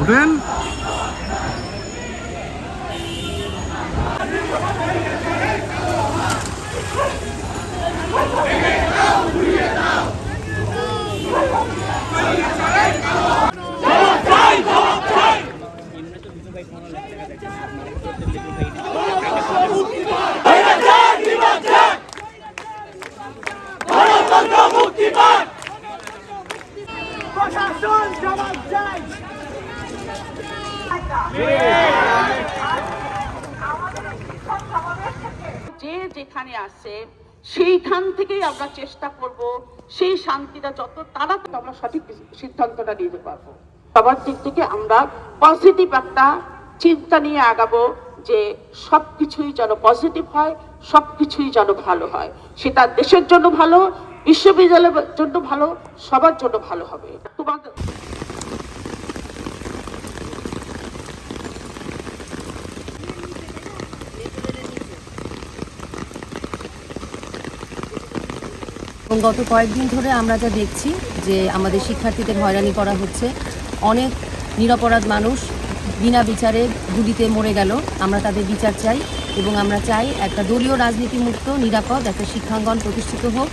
উঠেন। প্রশাসন যে যেখানে আছে, সেইখান থেকেই আমরা চেষ্টা করব, সেই শান্তিটা যত তাড়াতাড়ি আমরা সঠিক সিদ্ধান্তটা নিতে পারব। সবার দিক থেকে আমরা পজিটিভ একটা চিন্তা নিয়ে আগাবো যে সবকিছুই যেন পজিটিভ হয়, সবকিছুই যেন ভালো হয়। সেটা দেশের জন্য ভালো, বিশ্ববিদ্যালয়ের জন্য ভালো, সবার জন্য ভালো হবে। তোমাদের এবং গত কয়েকদিন ধরে আমরা যা দেখছি যে আমাদের শিক্ষার্থীদের হয়রানি করা হচ্ছে, অনেক নিরপরাধ মানুষ বিনা বিচারে গুলিতে মরে গেল। আমরা তাদের বিচার চাই এবং আমরা চাই একটা দলীয় রাজনীতি মুক্ত নিরাপদ একটা শিক্ষাঙ্গন প্রতিষ্ঠিত হোক।